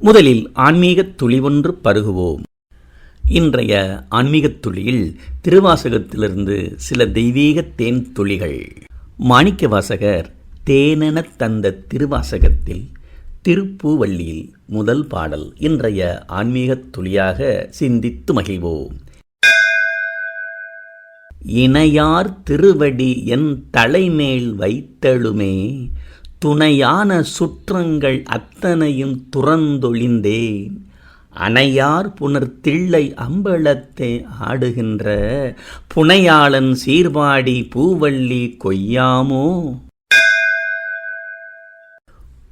முதலில் ஆன்மீகத் துளி ஒன்று பருகுவோம். இன்றைய ஆன்மீகத் துளியில் திருவாசகத்திலிருந்து சில தெய்வீக தேன் துளிகள். மாணிக்க வாசகர் தேனென தந்த திருவாசகத்தில் திருப்பூவள்ளியில் முதல் பாடல் இன்றைய ஆன்மீகத் துளியாக சிந்தித்து மகிழ்வோம். இணையார் திருவடி என் தலைமேல் வைத்தழுமே துணையான சுற்றங்கள் அத்தனையும் துறந்தொழிந்தேன். அணையார் புனர் தில்லை அம்பலத்தை ஆடுகின்ற புனையாளன் சீர்பாடி பூவள்ளி கொய்யாமோ?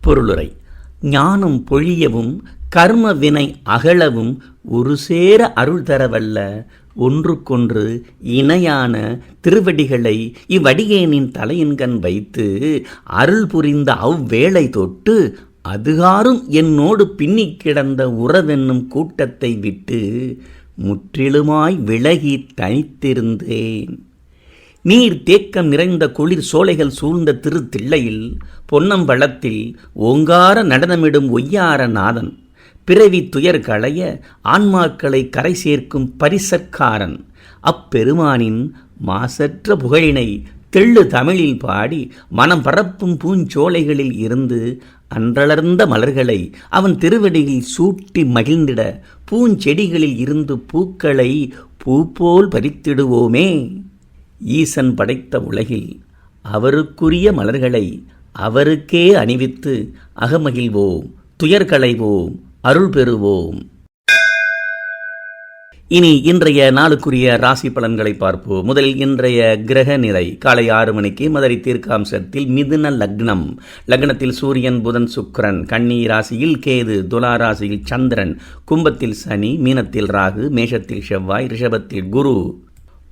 பொருளுரை ஞானம் பொழியவும் கர்ம வினை அகலவும் ஒரு சேர அருள் தரவல்ல ஒன்றுக்கொன்று இணையான திருவடிகளை இவ்வடிகேனின் தலையின்கண் வைத்து அருள் புரிந்த அவ்வேளை தொட்டு அதுகாரும் என்னோடு பின்னிக் கிடந்த உறவென்னும் கூட்டத்தை விட்டு முற்றிலுமாய் விலகி தனித்திருந்தேன். நீர் தேக்கம் நிறைந்த குளிர் சோலைகள் சூழ்ந்த திருத்தில்லையில் பொன்னம்பளத்தில் ஓங்கார நடனமிடும் ஒய்யார நாதன் பிறவி துயர் களைய ஆன்மாக்களை கரை சேர்க்கும் பரிசற்காரன். அப்பெருமானின் மாசற்ற புகழினை தெள்ளு தமிழில் பாடி மனம் பரப்பும் பூஞ்சோலைகளில் இருந்து அன்றளர்ந்த மலர்களை அவன் திருவடியில் சூட்டி மகிழ்ந்திட பூஞ்செடிகளில் இருந்து பூக்களை பூப்போல் பறித்திடுவோமே. ஈசன் படைத்த உலகில் அவருக்குரிய மலர்களை அவருக்கே அணிவித்து அகமகிழ்வோம் துயர்களைவோம் அருள் பெறுவோம். இனி இன்றைய நாளுக்குரிய ராசி பலன்களை பார்ப்போம். முதலில் இன்றைய கிரக நிலை காலை ஆறு மணிக்கு மதுரை தீர்க்காம்சத்தில் மிதுன லக்னம். லக்னத்தில் சூரியன் புதன் சுக்கரன். கன்னி ராசியில் கேது துலா ராசியில் சந்திரன். கும்பத்தில் சனி மீனத்தில் ராகு மேஷத்தில் செவ்வாய் ரிஷபத்தில் குரு.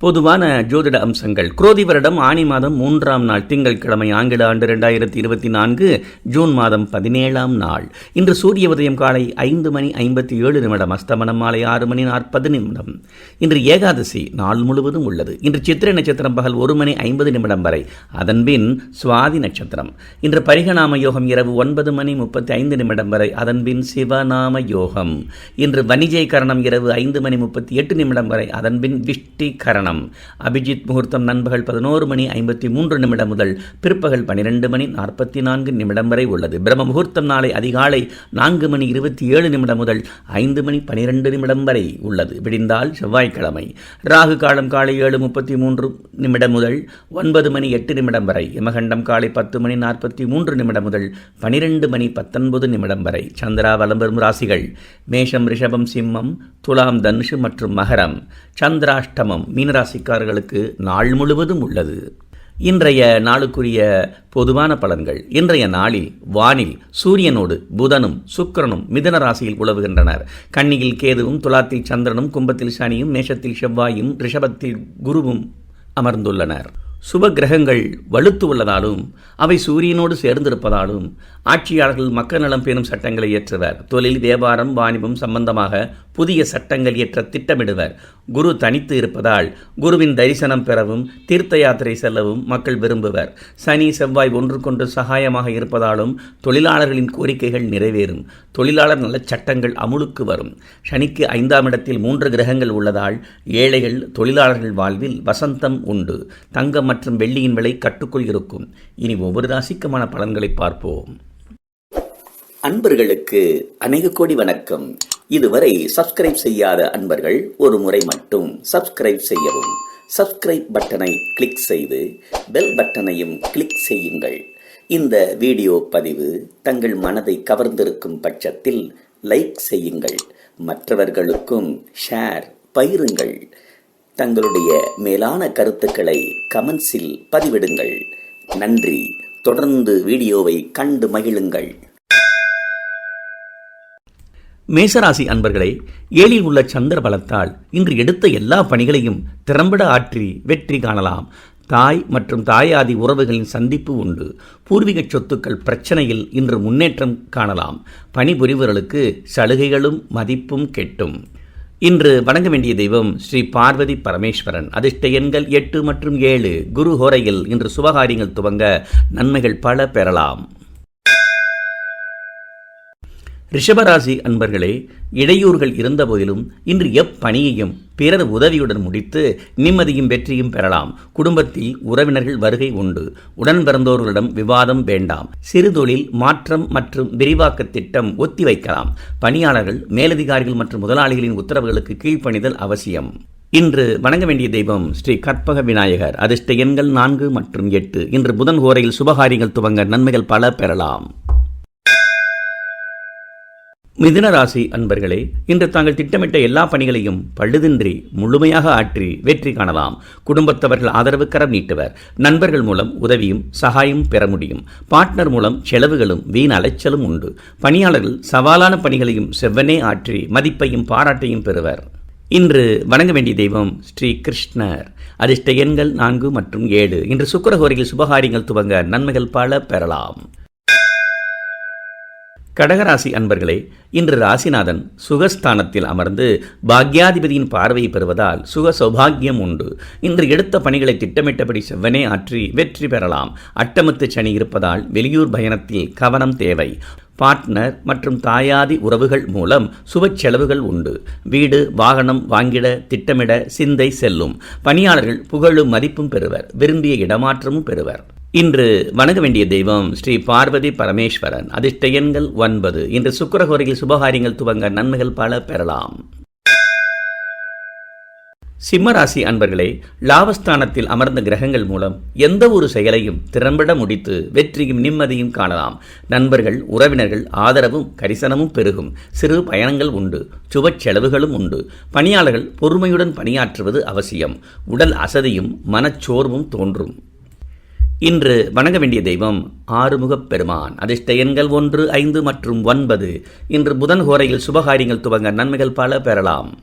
பொதுவான ஜோதிட அம்சங்கள். குரோதி வருடம் ஆணி மாதம் மூன்றாம் நாள். திங்கட்கிழமை ஆங்கில ஆண்டு இரண்டாயிரத்தி இருபத்தி நான்கு ஜூன் மாதம் பதினேழாம் நாள். இன்று சூரிய உதயம் காலை ஐந்து மணி ஐம்பத்தி ஏழு நிமிடம் அஸ்தமனம் மாலை ஆறு மணி நாற்பது நிமிடம். இன்று ஏகாதசி நாள் முழுவதும் உள்ளது. இன்று சித்திரை நட்சத்திரம் பகல் ஒரு மணி ஐம்பது நிமிடம் வரை. அதன்பின் சுவாதி நட்சத்திரம். இன்று பரிகநாம யோகம் இரவு ஒன்பது மணி முப்பத்தி ஐந்து நிமிடம் வரை. அதன்பின் சிவநாம யோகம். இன்று வணிஜை கரணம் இரவு ஐந்து மணி முப்பத்தி எட்டு நிமிடம் வரை. அதன்பின் விஷ்டி கரணம் அபிஜித் முகூர்த்தம் நண்பகல் பதினோரு மணி ஐம்பத்தி மூன்று நிமிடம் முதல் பிற்பகல் பனிரெண்டு மணி நாற்பத்தி நான்கு நிமிடம் வரை உள்ளது. பிரம்ம முகூர்த்தம் நாளை அதிகாலை நான்கு மணி இருபத்தி ஏழு நிமிடம் முதல் ஐந்து மணி பனிரெண்டு நிமிடம் வரை உள்ளது. விடிந்தால் செவ்வாய்க்கிழமை. ராகு காலம் காலை ஏழு முப்பத்தி மூன்று நிமிடம் முதல் ஒன்பது மணி எட்டு நிமிடம் வரை. யமகண்டம் காலை பத்து மணி நாற்பத்தி மூன்று நிமிடம் முதல் பனிரெண்டு மணி பத்தொன்பது நிமிடம் வரை. சந்திரா வலம்பெறும் ராசிகள். மேஷம் ரிஷபம் சிம்மம் துலாம் தனுஷு மற்றும் மகரம். சந்திராஷ்டமம் மீன ராசிக்காரர்களுக்கு நாள் முழுவதும் உள்ளது. இன்றைய நாளுக்குரிய பொதுவான பலன்கள் இன்றைய நாளில் வானில் சூரியனோடு புதனும் சுக்கிரனும் மிதன ராசியில் உழவுகின்றனர். கன்னியில் கேதுவும் துலாத்தில் சந்திரனும் கும்பத்தில் சனியும் மேஷத்தில் செவ்வாயும் ரிஷபத்தில் குருவும் அமர்ந்துள்ளனர். சுப கிரகங்கள் வலுத்து உள்ளதாலும் அவை சூரியனோடு சேர்ந்திருப்பதாலும் ஆட்சியாளர்கள் மக்கள் நலம் பேணும் சட்டங்களை இயற்றுவர். தொழில் வியாபாரம் வாணிபம் சம்பந்தமாக புதிய சட்டங்கள் இயற்ற திட்டமிடுவர். குரு தனித்து இருப்பதால் குருவின் தரிசனம் பெறவும் தீர்த்த யாத்திரை செல்லவும் மக்கள் விரும்புவர். சனி செவ்வாய் ஒன்றுக்கொன்று சகாயமாக இருப்பதாலும் தொழிலாளர்களின் கோரிக்கைகள் நிறைவேறும். தொழிலாளர் நல சட்டங்கள் அமுலுக்கு வரும். சனிக்கு ஐந்தாம் இடத்தில் மூன்று கிரகங்கள் உள்ளதால் ஏழைகள் தொழிலாளர்கள் வாழ்வில் வசந்தம் உண்டு. தங்கம் மற்றும் வெள்ளியின் விலை கட்டுக்குள் இருக்கும். இனி ஒவ்வொரு ராசிக்குமான பலன்களை பார்ப்போம். அன்பர்களுக்கு அநேக கோடி வணக்கம். இதுவரை சப்ஸ்கிரைப் செய்யாத அன்பர்கள் ஒரு முறை மட்டும் சப்ஸ்கிரைப் செய்யவும். சப்ஸ்கிரைப் பட்டனை கிளிக் செய்து பெல் பட்டனையும் கிளிக் செய்யுங்கள். இந்த வீடியோ பதிவு தங்கள் மனதை கவர்ந்திருக்கும் பட்சத்தில் லைக் செய்யுங்கள். மற்றவர்களுக்கும் ஷேர் பயிருங்கள் தங்களுடைய மேலான கருத்துக்களை கமெண்ட்ஸில் பதிவிடுங்கள். நன்றி. தொடர்ந்து வீடியோவை கண்டு மகிழுங்கள். மேசராசி அன்பர்களே ஏழில் உள்ள சந்திர பலத்தால் இன்று எடுத்த எல்லா பணிகளையும் திறம்பட ஆற்றி வெற்றி காணலாம். தாய் மற்றும் தாயாதி உறவுகளின் சந்திப்பு உண்டு. பூர்வீக சொத்துக்கள் பிரச்சனையில் இன்று முன்னேற்றம் காணலாம். பணிபுரிவர்களுக்கு சலுகைகளும் மதிப்பும் கெட்டும். இன்று வணங்க வேண்டிய தெய்வம் ஸ்ரீ பார்வதி பரமேஸ்வரன். அதிர்ஷ்ட எண்கள் எட்டு மற்றும் ஏழு. குரு ஹோரையில் இன்று சுபகாரியங்கள் துவங்க நன்மைகள் பல பெறலாம். ரிஷபராசி அன்பர்களே இடையூறுகள் இருந்தபோதிலும் இன்று எப்பணியையும் பிறர் உதவியுடன் முடித்து நிம்மதியும் வெற்றியும் பெறலாம். குடும்பத்தில் உறவினர்கள் வருகை உண்டு. உடன் பிறந்தோர்களிடம் விவாதம் வேண்டாம். சிறுதொழில் மாற்றம் மற்றும் விரிவாக்க திட்டம் ஒத்திவைக்கலாம் பணியாளர்கள் மேலதிகாரிகள் மற்றும் முதலாளிகளின் உத்தரவுகளுக்கு கீழ்ப்பணிதல் அவசியம். இன்று வணங்க வேண்டிய தெய்வம் ஸ்ரீ கற்பக விநாயகர். அதிர்ஷ்ட எண்கள் நான்கு மற்றும் எட்டு. இன்று புதன் ஹோரையில் சுபகாரியங்கள் துவங்க நன்மைகள் பல பெறலாம். மிதுன ராசி அன்பர்களே இன்று தாங்கள் திட்டமிட்ட எல்லா பணிகளையும் பழுதின்றி முழுமையாக ஆற்றி வெற்றி காணலாம். குடும்பத்தவர்கள் ஆதரவு கரம் நீட்டுவர். நண்பர்கள் மூலம் உதவியும் சகாயம் பெற முடியும். பார்ட்னர் மூலம் செலவுகளும் வீண் அலைச்சலும் உண்டு. பணியாளர்கள் சவாலான பணிகளையும் செவ்வனே ஆற்றி மதிப்பையும் பாராட்டையும் பெறுவர். இன்று வணங்க வேண்டிய தெய்வம் ஸ்ரீ கிருஷ்ணர். அதிர்ஷ்ட எண்கள் நான்கு மற்றும் ஏழு. இன்று சுக்கரகோரியில் சுபகாரியங்கள் துவங்க நன்மைகள் பல பெறலாம். கடகராசி அன்பர்களே இன்று ராசிநாதன் சுகஸ்தானத்தில் அமர்ந்து பாக்யாதிபதியின் பார்வையை பெறுவதால் சுக சௌபாகியம் உண்டு. இன்று எடுத்த பணிகளை திட்டமிட்டபடி செவ்வனே ஆற்றி வெற்றி பெறலாம். அட்டமத்து சனி இருப்பதால் வெளியூர் பயணத்தில் கவனம் தேவை. பார்ட்னர் மற்றும் தாயாதி உறவுகள் மூலம் சுப செலவுகள் உண்டு. வீடு வாகனம் வாங்கிட திட்டமிட சிந்தை செல்லும். பணியாளர்கள் புகழும் மதிப்பும் பெறுவர். விரும்பிய இடமாற்றமும் பெறுவர். இன்று வணங்க வேண்டிய தெய்வம் ஸ்ரீ பார்வதி பரமேஸ்வரன். அதிர்ஷ்ட எண்கள் ஒன்பது. இன்று சுக்கரகோரையில் சுபகாரியங்கள் துவங்க நன்மைகள் பல பெறலாம். சிம்மராசி அன்பர்களே லாபஸ்தானத்தில் அமர்ந்த கிரகங்கள் மூலம் எந்த ஒரு செயலையும் திறம்பட முடித்து வெற்றியும் நிம்மதியும் காணலாம். நண்பர்கள் உறவினர்கள் ஆதரவும் கரிசனமும் பெருகும். சிறு பயணங்கள் உண்டு சுப செலவுகளும் உண்டு. பணியாளர்கள் பொறுமையுடன் பணியாற்றுவது அவசியம். உடல் அசதியும் மனச்சோர்வும் தோன்றும். இன்று வணங்க வேண்டிய தெய்வம் ஆறுமுகப் பெருமான். அதிர்ஷ்ட எண்கள் ஒன்று ஐந்து மற்றும் ஒன்பது. இன்று புதன் ஹோரையில் சுபகாரியங்கள் துவங்க நன்மைகள் பல பெறலாம்.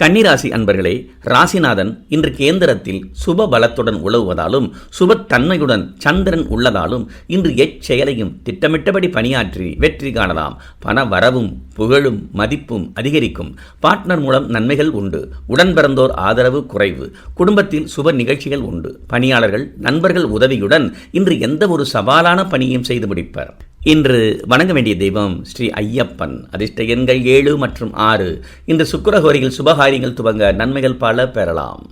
கன்னிராசி அன்பர்களே ராசிநாதன் இன்று கேந்திரத்தில் சுப பலத்துடன் உழவுவதாலும் சுபத்தன்மையுடன் சந்திரன் உள்ளதாலும் இன்று எச்செயலையும் திட்டமிட்டபடி பணியாற்றி வெற்றி காணலாம். பண வரவும் புகழும் மதிப்பும் அதிகரிக்கும். பார்ட்னர் மூலம் நன்மைகள் உண்டு. உடன் பிறந்தோர் ஆதரவு குறைவு. குடும்பத்தில் சுப நிகழ்ச்சிகள் உண்டு. பணியாளர்கள் நண்பர்கள் உதவியுடன் இன்று எந்த ஒரு சவாலான பணியும் செய்து முடிப்பர். இன்று வணங்க வேண்டிய தெய்வம் ஸ்ரீ ஐயப்பன். அதிர்ஷ்ட எண்கள் ஏழு மற்றும் ஆறு. இன்று சுக்கரஹோரியில் சுபகாரியங்கள் துவங்க நன்மைகள் பல பெறலாம்.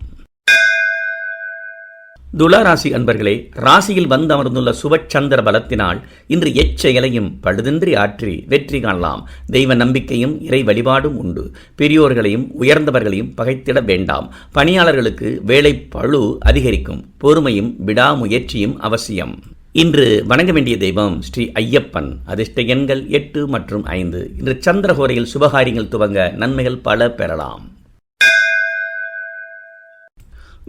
துளாராசி அன்பர்களே ராசியில் வந்து அமர்ந்துள்ள சுபச்சந்திர பலத்தினால் இன்று எச்செயலையும் பழுதின்றி ஆற்றி வெற்றி காணலாம். தெய்வ நம்பிக்கையும் இறை வழிபாடும் உண்டு. பெரியோர்களையும் உயர்ந்தவர்களையும் பகைத்திட வேண்டாம். பணியாளர்களுக்கு வேலை பழு அதிகரிக்கும். பொறுமையும் விடாமுயற்சியும் அவசியம். இன்று வணங்க வேண்டிய தெய்வம் ஸ்ரீ ஐயப்பன். அதிர்ஷ்ட எண்கள் எட்டு மற்றும் ஐந்து. இன்று சந்திரகோரையில் சுபகாரியங்கள் துவங்க நன்மைகள் பல பெறலாம்.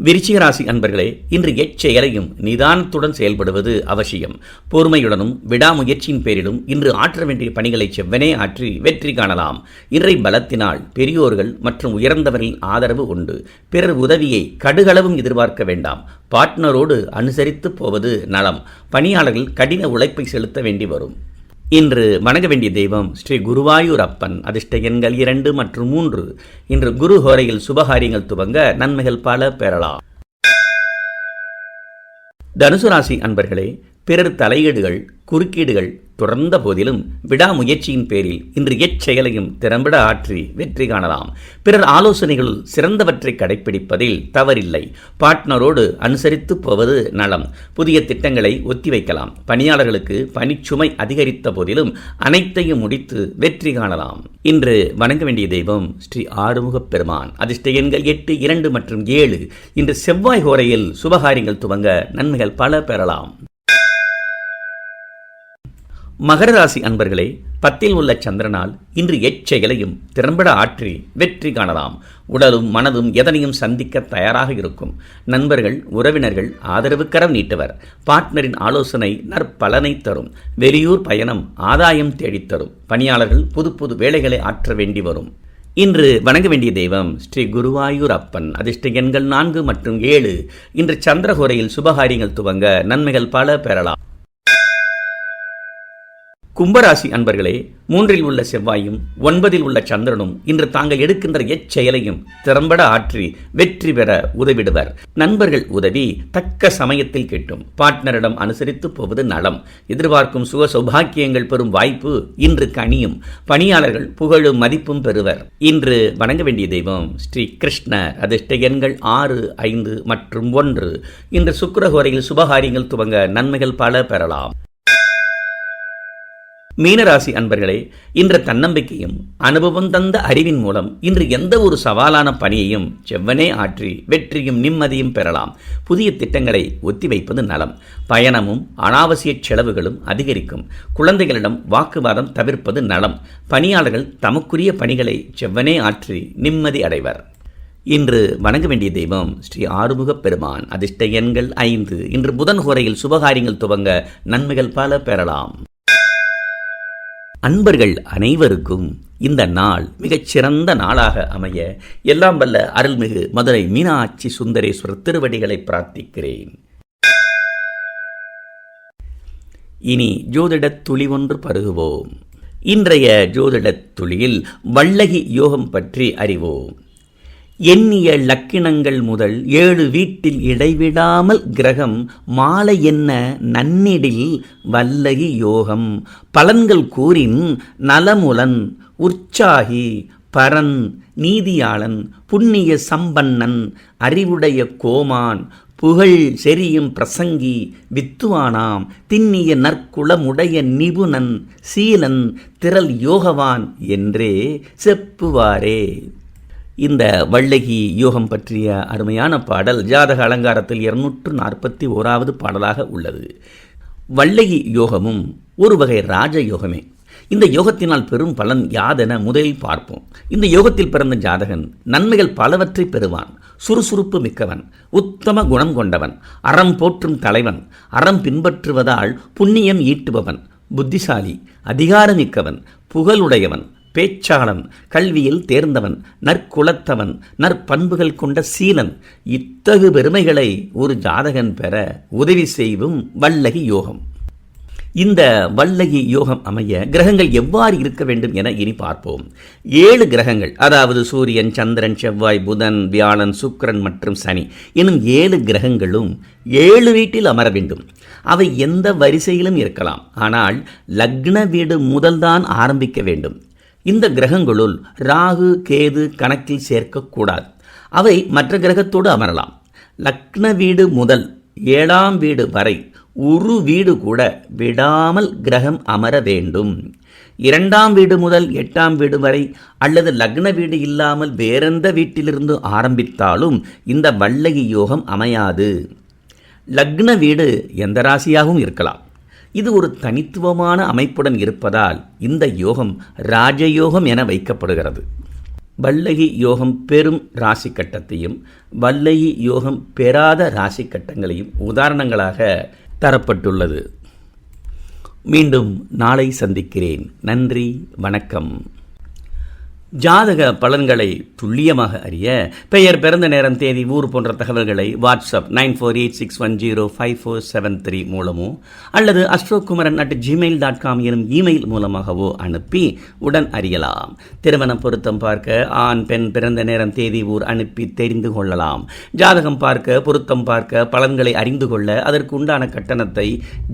விருச்சிகராசி அன்பர்களே இன்று எச்செயலையும் நிதானத்துடன் செயல்படுவது அவசியம். பொறுமையுடனும் விடாமுயற்சியின் பேரிலும் இன்று ஆற்ற வேண்டிய பணிகளை செவ்வனே ஆற்றி வெற்றி காணலாம். இன்றை பலத்தினால் பெரியோர்கள் மற்றும் உயர்ந்தவர்களின் ஆதரவு உண்டு. பிறர் உதவியை கடுகளவும் எதிர்பார்க்க வேண்டாம். பார்ட்னரோடு அனுசரித்து போவது நலம். பணியாளர்கள் கடின உழைப்பை செலுத்த வேண்டி வரும். இன்று வணங்க வேண்டிய தெய்வம் ஸ்ரீ குருவாயூர் அப்பன். அதிர்ஷ்ட எண்கள் இரண்டு மற்றும் மூன்று. இன்று குரு ஹோரையில் சுபகாரியங்கள் துவங்க நன்மைகள் பல பெறலாம். தனுசு ராசி அன்பர்களே பிறர் தலையீடுகள் குறுக்கீடுகள் தொடர்ந்த போதிலும் விடாமுயற்சியின் பேரில் இன்று எச்செயலையும் திறம்பட ஆற்றி வெற்றி காணலாம். பிறர் ஆலோசனைகளுள் சிறந்தவற்றை கடைப்பிடிப்பதில் தவறில்லை. பார்ட்னரோடு அனுசரித்து போவது நலம். புதிய திட்டங்களை ஒத்திவைக்கலாம் பணியாளர்களுக்கு பணிச்சுமை அதிகரித்த போதிலும் அனைத்தையும் முடித்து வெற்றி காணலாம். இன்று வணங்க வேண்டிய தெய்வம் ஸ்ரீ ஆறுமுகப் பெருமான். அதிர்ஷ்ட எண்கள் எட்டு இரண்டு மற்றும் ஏழு. இன்று செவ்வாய் கோரையில் சுபகாரியங்கள் துவங்க நன்மைகள் பல பெறலாம். மகர ராசி அன்பர்களே பத்தில் உள்ள சந்திரனால் இன்று எச்செயலையும் திறம்பட ஆற்றி வெற்றி காணலாம். உடலும் மனதும் எதனையும் சந்திக்க தயாராக இருக்கும். நண்பர்கள் உறவினர்கள் ஆதரவு கரம் நீட்டுவர். பார்ட்னரின் ஆலோசனை நற்பலனை தரும். வெளியூர் பயணம் ஆதாயம் தேடித்தரும் பணியாளர்கள் புது புது வேலைகளை ஆற்ற வேண்டி வரும். இன்று வணங்க வேண்டிய தெய்வம் ஸ்ரீ குருவாயூர் அப்பன் அதிர்ஷ்ட எண்கள் நான்கு மற்றும் ஏழு. இன்று சந்திரகோரையில் சுபகாரியங்கள் துவங்க நன்மைகள் பல பெறலாம். கும்பராசி அன்பர்களே மூன்றில் உள்ள செவ்வாயும் ஒன்பதில் உள்ள சந்திரனும் இன்று தாங்கள் எடுக்கின்ற எச்செயலையும் திறம்பட ஆற்றி வெற்றி பெற உதவிடுவர். நண்பர்கள் உதவி தக்க சமயத்தில் கிட்டும். பார்ட்னரிடம் அனுசரித்து போவது நலம். எதிர்பார்க்கும் சுக சௌபாக்கியங்கள் பெறும் வாய்ப்பு இன்று கனியும். பணியாளர்கள் புகழும் மதிப்பும் பெறுவர். இன்று வணங்க வேண்டிய தெய்வம் ஸ்ரீ கிருஷ்ணர் அதிர்ஷ்ட எண்கள் ஆறு ஐந்து மற்றும் ஒன்று. இன்று சுக்கரகோரையில் சுபகாரியங்கள் துவங்க நன்மைகள் பல பெறலாம். மீனராசி அன்பர்களே இன்ற தன்னம்பிக்கையும் அனுபவம் தந்த அறிவின் மூலம் இன்று எந்த ஒரு சவாலான பணியையும் செவ்வனே ஆற்றி வெற்றியும் நிம்மதியும் பெறலாம். புதிய திட்டங்களை ஒத்திவைப்பது நலம். பயணமும் அனாவசிய செலவுகளும் அதிகரிக்கும். குழந்தைகளிடம் வாக்குவாதம் தவிர்ப்பது நலம். பணியாளர்கள் தமக்குரிய பணிகளை செவ்வனே ஆற்றி நிம்மதி அடைவர். இன்று வணங்க வேண்டிய தெய்வம் ஸ்ரீ ஆறுமுகப் பெருமான். அதிர்ஷ்ட எண்கள் ஐந்து. இன்று புதன் ஹோரையில் சுபகாரியங்கள் துவங்க நன்மைகள் பல பெறலாம். அன்பர்கள் அனைவருக்கும் இந்த நாள் மிகச் சிறந்த நாளாக அமைய எல்லாம் வல்ல அருள்மிகு மதுரை மீனாட்சி சுந்தரேஸ்வரர் திருவடிகளை பிரார்த்திக்கிறேன். இனி ஜோதிடத் துளி ஒன்று பருகுவோம். இன்றைய ஜோதிடத் துளியில் வள்ளகி யோகம் பற்றி அறிவோம். எண்ணிய லக்கினங்கள் முதல் ஏழு வீட்டில் இடைவிடாமல் கிரகம் மாலை என்ன நன்னிடில் வல்லகி யோகம். பலன்கள் கூறின் நலமுலன் உற்சாகி பரன் நீதியாளன் புண்ணிய சம்பன்னன் அறிவுடைய கோமான் புகழ் செரியும் பிரசங்கி வித்துவானாம் திண்ணிய நற்குளமுடைய நிபுணன் சீலன் திரள் யோகவான் என்றே செப்புவாரே. இந்த வள்ளகி யோகம் பற்றிய அருமையான பாடல் ஜாதக அலங்காரத்தில் இருநூற்று நாற்பத்தி ஓராவது பாடலாக உள்ளது. வள்ளகி யோகமும் ஒரு வகை ராஜ யோகமே. இந்த யோகத்தினால் பெரும் பலன் யாதென முதலில் பார்ப்போம். இந்த யோகத்தில் பிறந்த ஜாதகன் நன்மைகள் பலவற்றை பெறுவான். சுறுசுறுப்பு மிக்கவன் உத்தம குணம் கொண்டவன் அறம் போற்றும் தலைவன் அறம் பின்பற்றுவதால் புண்ணியம் ஈட்டுபவன் புத்திசாலி அதிகாரமிக்கவன் புகழுடையவன் பேச்சாளன் கல்வியில் தேர்ந்தவன் நற்குலத்தவன் நற்பண்புகள் கொண்ட சீலன். இத்தகு பெருமைகளை ஒரு ஜாதகன் பெற உதவி செய்வும் வல்லகி யோகம். இந்த வல்லகி யோகம் அமைய கிரகங்கள் எவ்வாறு இருக்க வேண்டும் என இனி பார்ப்போம். ஏழு கிரகங்கள் அதாவது சூரியன் சந்திரன் செவ்வாய் புதன் வியாழன் சுக்கரன் மற்றும் சனி எனும் ஏழு கிரகங்களும் ஏழு வீட்டில் அமர வேண்டும். அவை எந்த வரிசையிலும் இருக்கலாம். ஆனால் லக்ன வீடு முதல்தான் ஆரம்பிக்க வேண்டும். இந்த கிரகங்களுள் ராகு கேது கணக்கில் சேர்க்கக்கூடாது. அவை மற்ற கிரகத்தோடு அமரலாம். லக்ன வீடு முதல் ஏழாம் வீடு வரை ஒரு வீடு கூட விடாமல் கிரகம் அமர வேண்டும். இரண்டாம் வீடு முதல் எட்டாம் வீடு வரை அல்லது லக்ன வீடு இல்லாமல் வேறெந்த வீட்டிலிருந்து ஆரம்பித்தாலும் இந்த வல்லகி யோகம் அமையாது. லக்ன வீடு எந்த ராசியாகவும் இருக்கலாம். இது ஒரு தனித்துவமான அமைப்புடன் இருப்பதால் இந்த யோகம் ராஜயோகம் என வைக்கப்படுகிறது. வல்லகி யோகம் பெரும் ராசி கட்டத்தையும் வல்லகி யோகம் பெறாத ராசி கட்டங்களையும் உதாரணங்களாக தரப்பட்டுள்ளது. மீண்டும் நாளை சந்திக்கிறேன். நன்றி வணக்கம். ஜாதக பலன்களை துல்லியமாக அறிய பெயர் பிறந்த நேரம் தேதி ஊர் போன்ற தகவல்களை WhatsApp nine four eight six one zero five four seven three மூலமோ அல்லது Astrokumaran at Gmail dot com எனும் இமெயில் மூலமாகவோ அனுப்பி உடன் அறியலாம். திருமணம் பொருத்தம் பார்க்க ஆண் பெண் பிறந்த நேரம் தேதி ஊர் அனுப்பி தெரிந்து கொள்ளலாம். ஜாதகம் பார்க்க பொருத்தம் பார்க்க பலன்களை அறிந்து கொள்ள அதற்கு உண்டான கட்டணத்தை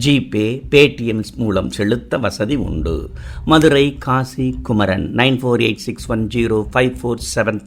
ஜிபே பேடிஎம் மூலம் செலுத்த வசதி உண்டு. Madurai Kasi Kumaran nine four eight six one zero five four seven